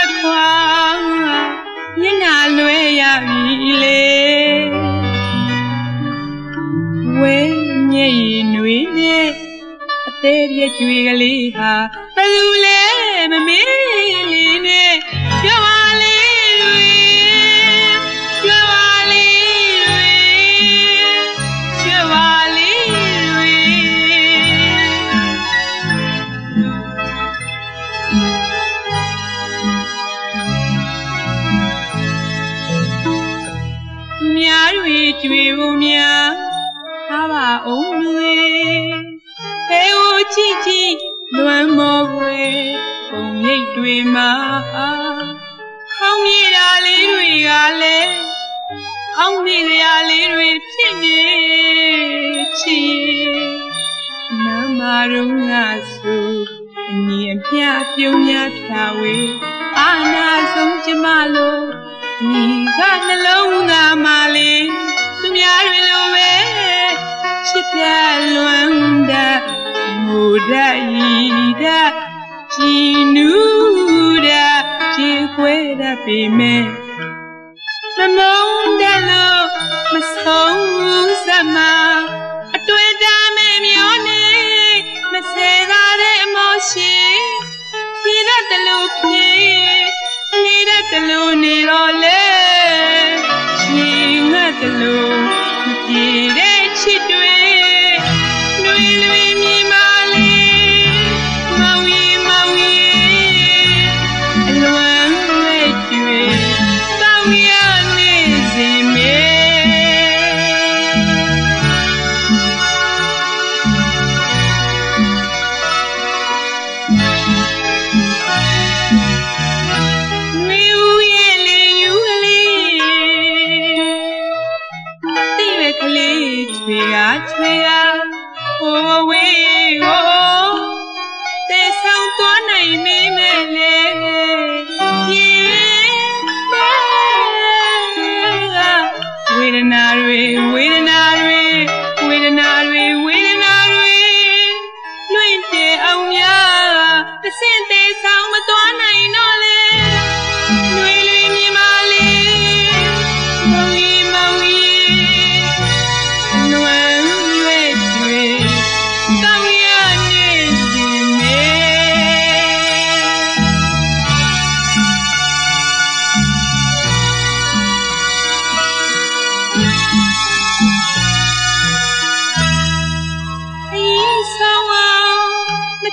လို့ထွက်ခွာမျက်နှာလွဲရပြီလေဝဲမျက်ရည်နွေနဲ့အသေးပြည့်ကြွေကလေးဟာဘယ်သူလဲ လွမ်းမောွယ်ပုံရိပ်တွေမှာဟောင်းမြေတာလေးတွေကလည်းအောင်မြေရလေးတွေဖြစ်နေချီနမ်းမာရုံးကဆိုအညီအမျှပြုံးများဖြာဝေအာနာဆုံးကျမလို့ဒီကနှလုံးသားမလေးသူများတွေလိုပဲချစ်ပြလွမ်းတတ်ငိုတတ် ဤတတ်ကြည်နူးတတ်ကြည်ခွဲတတ်ပေမဲ့မမုန်းတယ်လို့မဆုံးစမအတွေ့တာမဲ့မျောနေမဆဲကားတဲ့အမောရှိဖြေတတ်တယ်လို့ဖြေနေတတ်တယ်လို့နေတော့လေရှင်ငတ်တယ်လို့ ဟို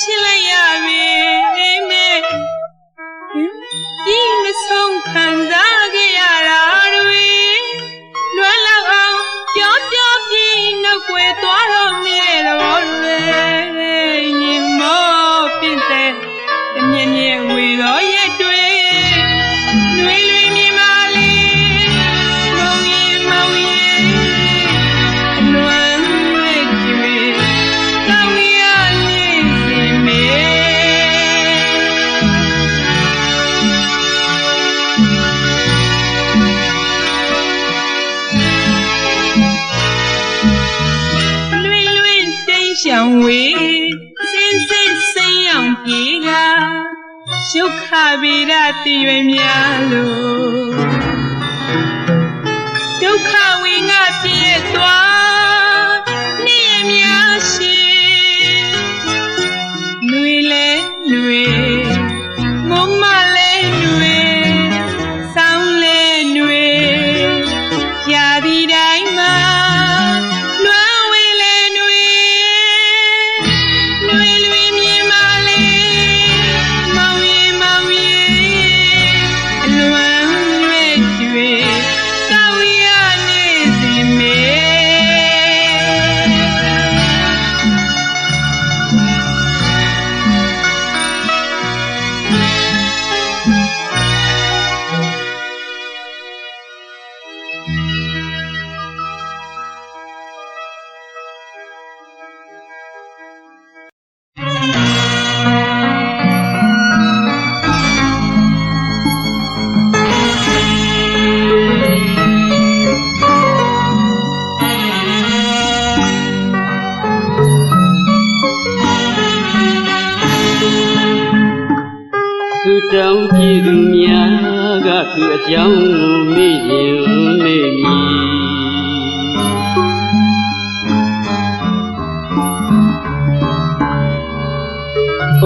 ချစ်လိုက်ရပေမဲ့ဒီမဆုံးခံစား င်ဝေစင်စစ်စိမ်အောင်ပြေကရှုခဗေဒတည်ရွယ်များလို့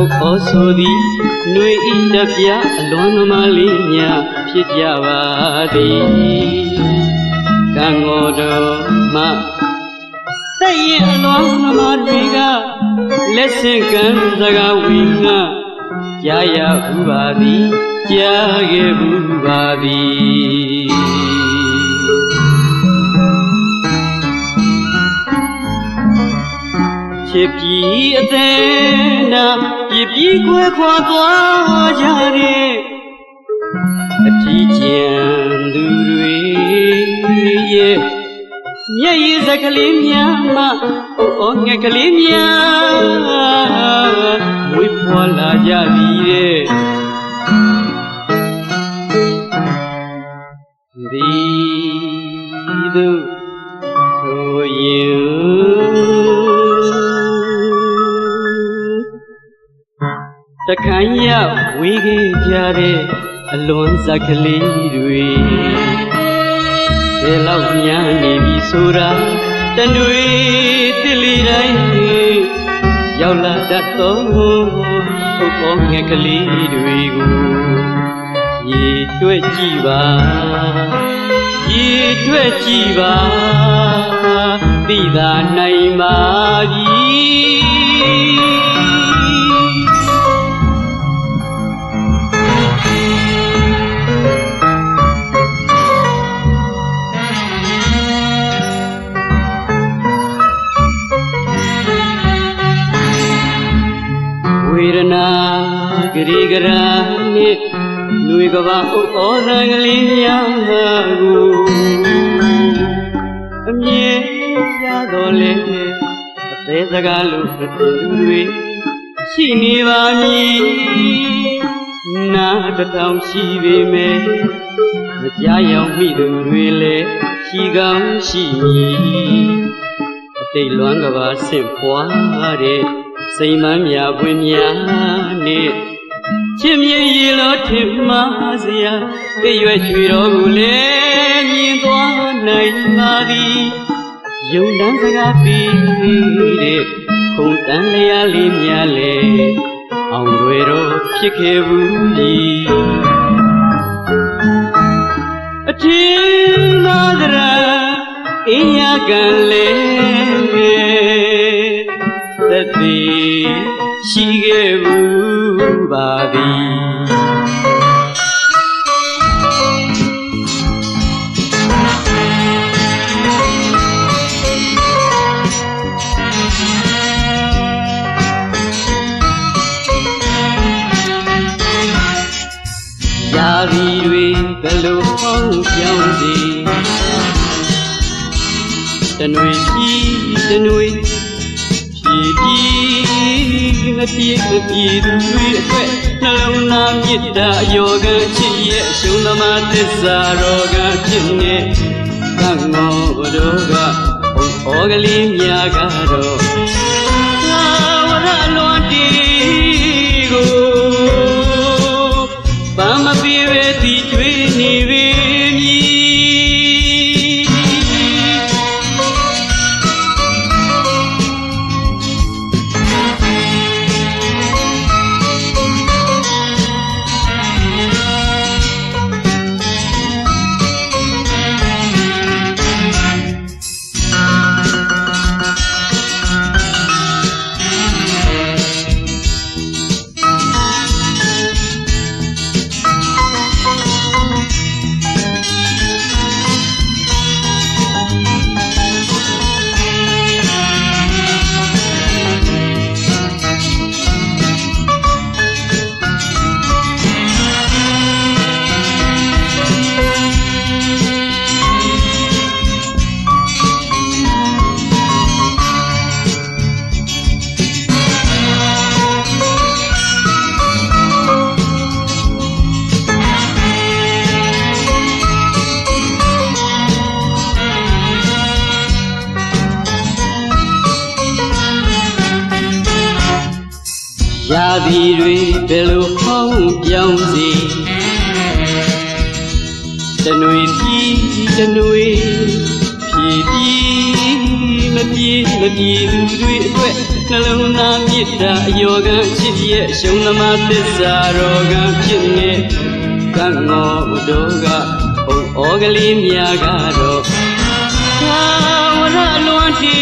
ဟုတ်ခေါ်ဆိုသည်နှွေဤတပြအလွန်သမားလေးများဖြစ်ကြပါသည်ကံတော်တော်မှတဲ့ရင်အလွန်သမားတွေကလက်ဆင့်ကမ်းစကားဝီငါကြားရဘူးပါသည်ကြားခဲ့ဘူးပါသည်ချစ်ပြီးအသေးနာ ပြပြကွယ်ခွာသွားကြတဲ့အထီးကျန်သူတွေရဲ့မျက်ရည်စကလေးများမှအိုးအော်ငယ်ကလေးများဝေးဖွာလာကြသည်တဲ့ဒီသူ တခါရဝေးခဲ့ကြတဲ့အလွန်စကလေးတွေဘယ်လောက်များနေပြီဆိုတာတနွေတစ်လီတိုင်းရောက်လာတတ်သောပုပ်ပေါ်ငယ်ကလေးတွေကိုရေတွက်ကြည့်ပါရေတွက်ကြည့်ပါသိသာနိုင်ပါပြီ ဝေဒနာဂရိဂရာနှင့်လူကဘာဥဩဇာကလေးများကိုအမြဲရတော်လေအသေးစကားလို့တူတွေရှိနေပါမည်နာတစ်ထောင်ရှိပေမဲ့မကြားရောက်မိသူတွေလည်းရှိကောင်းရှိမည်အတိတ်လွမ်းကဘာဆင့်ပွားတဲ့ စိမ်မန်းမြပွင့်များနဲ့ချစ်မြင်ရလို့ထင်မှားစရာတရွယ်ချွေတော်ကိုလည်းမြင်သွားနိုင်ပါသည်ယုံတန်းစကားပြီးတဲ့ခုံတန်းလျာလေးများလေအောင်တွေတော့ဖြစ်ခဲ့ဘူးကြီးအထင်သာသရာအင်းရကန်လေ သက်သေးရှိခဲ့ဘူးပါသည်ရာသီတွေဘယ်လိုပေါင်းပြောင်းစီတနွေကြီးတနွေ ဖြည်ပြီးမပြေမပြေသူတွေအတွက်နှလုံးသားမေတ္တာယောဂချစ်ရဲ့အရှုံးသမားသစ္စာတော်ကဖြစ်နေကံငေါတို့ကဘုံဩကလေးများကတော့သာဝရလွန်တီကိုဘာမပြေပဲဒီကျွေးနေပေ ရာသီတွေဘယ်လိုဟောင်းပြောင်းစီတနွေပြီးတနွေဖြည်ပြီးမပြေမပြေသူတွေအတွက်နှလုံးသားမြစ်တာအယောကချစ်ရဲ့ရှုံးသမားသစ္စာတော်ကဖြစ်နေကံငေါတို့ကဘုံဩကလေးများကတော့သာဝရလွန်တီ